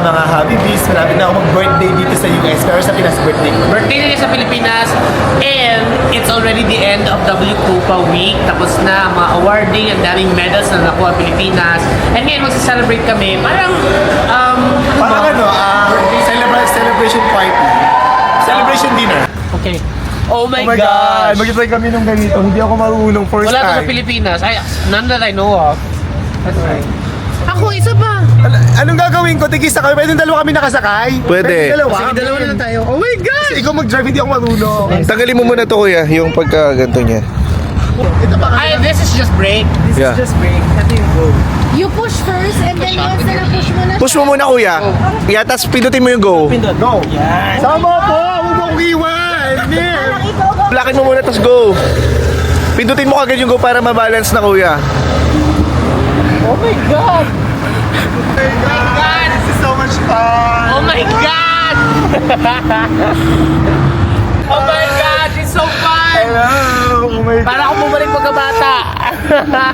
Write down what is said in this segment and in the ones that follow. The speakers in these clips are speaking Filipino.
mga Habibis. Malapit na ako mag-birthday dito sa US. Pero sa Pinas, birthday ko. Birthday na sa Pilipinas and it's already the end of W Copa week. Tapos na ang mga awarding, ang daming medals na nakuha Pilipinas. And ngayon magsa-celebrate kami. Parang, um, Parang ano, ah, celebra- celebration party. Celebration dinner. Okay. Oh my, Oh my gosh! God! Mag-try kami nung ganito. Hindi ako marunong first Wala to sa time. Pilipinas. Ay, none that I know of. That's right. Ako, isa pa. Ano- Anong gagawin ko? Tigisa kami. Pwede dalawa kami nakasakay? Pwede. Pwede dalawa. Sige, dalawa na lang tayo. Oh my gosh! Kasi ikaw mag-drive, hindi ako marunong. Tanggalin mo muna to kuya, yung pagka ganito niya. Ito pa Ay, this is just break. Yeah. break. Ito yung go. You push first and then once na na-push mo na Push mo muna kuya. Yeah, tapos pindutin mo yung go. Go! Yan! Sama ko! Huwag mo akong iwan! Lakin mo muna tapos go. Pindutin mo kagad yung go para mabalance na kuya. Oh my God! Oh my God! This is so much fun! Oh my God! oh my God! It's so fun! Hello! Oh my God! Para ako bumalik pagkabata.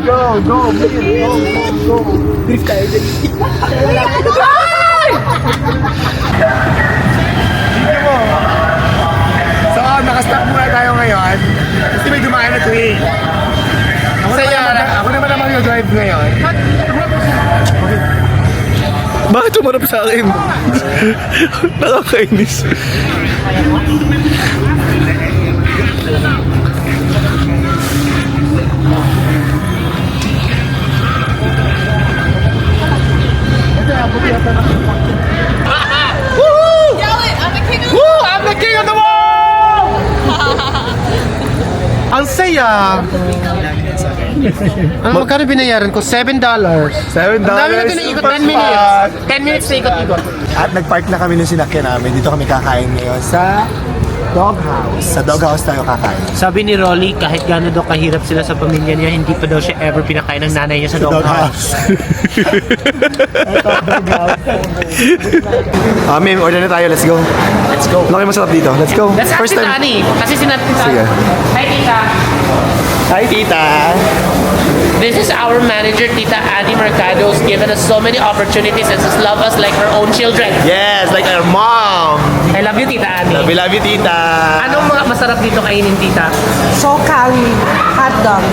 Go! Go! Go! Go! Go! Drift tayo dyan. Dito mo. So, nakastop muna tayo ngayon. Kasi may dumaan na twin. Drive ngayon. Bakit tumarap sa akin? Nakakainis. Ang saya! Ang magkano binayaran ko? $7. Seven Ang dami natin na ikot. 10 minutes. 10 minutes na ikot-ikot. At nag-park na kami ng sinakyan namin. Dito kami kakain ngayon sa doghouse. Sa doghouse tayo kakain. Sabi ni Rolly, kahit gaano daw kahirap sila sa pamilya niya, hindi pa daw siya ever pinakain ng nanay niya sa doghouse. Ito, doghouse. Ah, ma'am, order na tayo. Let's go. Let's go. Laki masarap dito. Let's go. Let's First time. Ani. Kasi sinabi ko sa... Sige. Hi, Tita. Hi, tita. This is our manager, Tita Annie Mercado, who's given us so many opportunities and just love us like her own children. Yes, like our mom. I love you, Tita Annie. Love you, love you, tita. Anong mga masarap dito kainin, Tita? Sokali hot dog.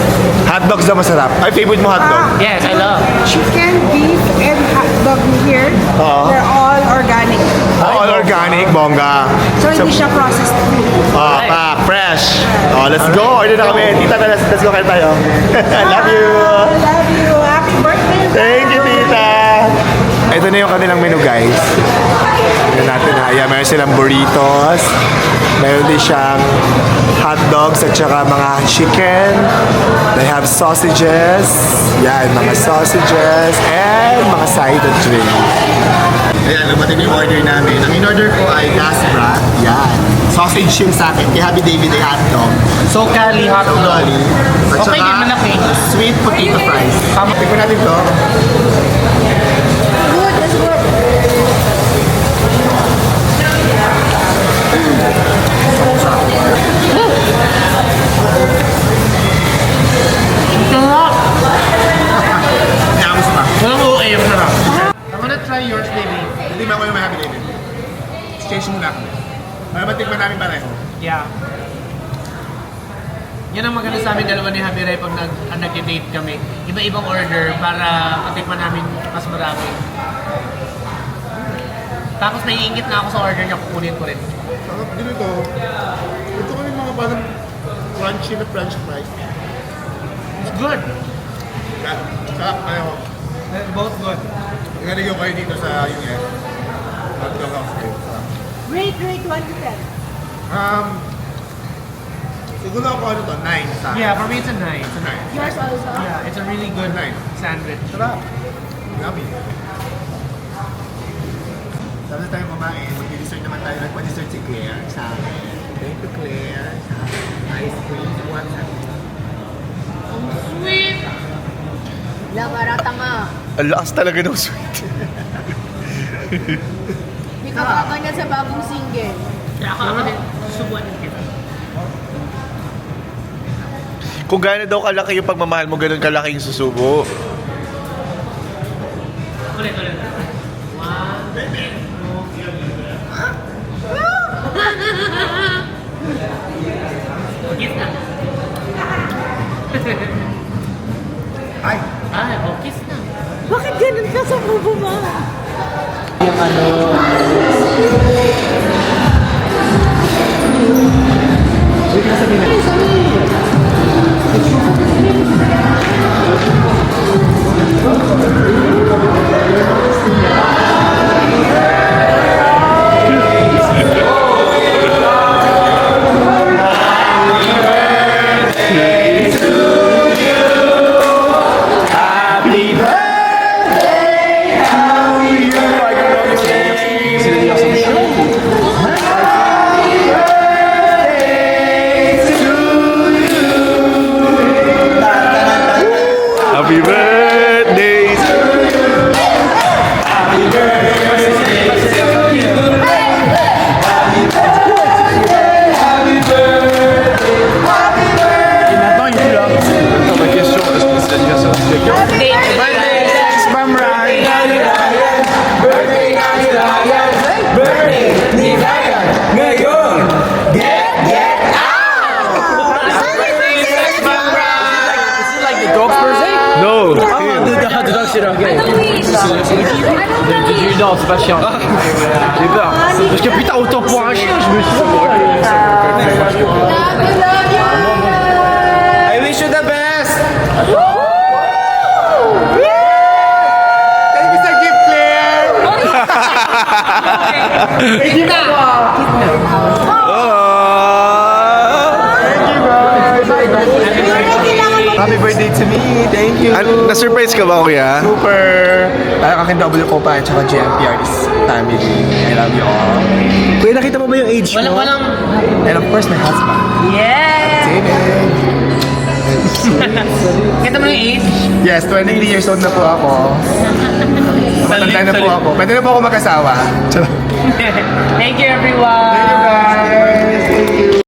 Hot dogs daw masarap. Ay, favorite mo hot dog? Yes, I love. Chicken, beef, and hot dog here. Oo. They're all organic. Oh, all organic, bongga. So, hindi siya processed food. Oh, pack, fresh. Oh, let's go. Order na kami. Tita, let's, let's go kain tayo. I love you. I love you. Happy birthday. Thank you. Ito na yung kanilang menu, guys. Tignan natin ha. Ayan, meron silang burritos. Meron din siyang hot dogs at saka mga chicken. They have sausages. Yan, mga sausages. And mga side of drink. Ayan, lumating yung order namin. Ang in-order ko ay gas brat. Yan. Sausage yung sa akin. Kay Happy David ay hot dog. So, Cali hot dog. At Okay, saka din malaki. Sweet potato fries. Tama. Tignan natin to. Hindi ba ako yung may Happy David? Exchange muna ako. Para matikman namin pareho. Yeah. Yan ang maganda sa amin dalawa ni Ray pag nag, nag-date kami. Iba-ibang order para matikman namin mas marami. Tapos naiingit na ako sa order niya, kukunin ko rin. Sarap din ito. Ito kami mga parang crunchy na french fries. It's good. Yan. Sarap pareho. Both good. Galing yung kayo dito sa house kayo. Sarap. Rate, rate 1 to 10. Um, siguro ako ano to, 9 sa akin. Yeah, for me it's a 9. It's a 9. Yours also? Yeah, it's a really good Nine. sandwich. Sarap. Yummy. Tapos tayo kumain, naman tayo. Nagpa-dessert si Claire sa akin. Thank you, Claire. Sa ice cream. What's that? Sweet! La barata nga. Ang lakas talaga ng sweet. Hindi ka makakanya sa bagong single. Kaya ako ako din, subuan din kita. Kung gaano daw kalaki yung pagmamahal mo, ganun kalaki yung susubo. Ulit, ulit. Ano. Non, c'est pas chiant. J'ai peur. Parce que putain, autant pour un chien, je me suis you! I wish you the best! Thank you Happy birthday to me! Thank you! An- na-surprise ka ba, kuya? Super! Ay, aking W ko pa at saka GMPR is family. I love you all. Kuya, nakita mo ba yung age Walang, mo? walang, And of course, my husband. yeah! David. Kita mo yung age? Yes, 23 years old na po ako. Matanda na po ako. Pwede na po ako mag-asawa. Charot. Thank you everyone! Thank you guys!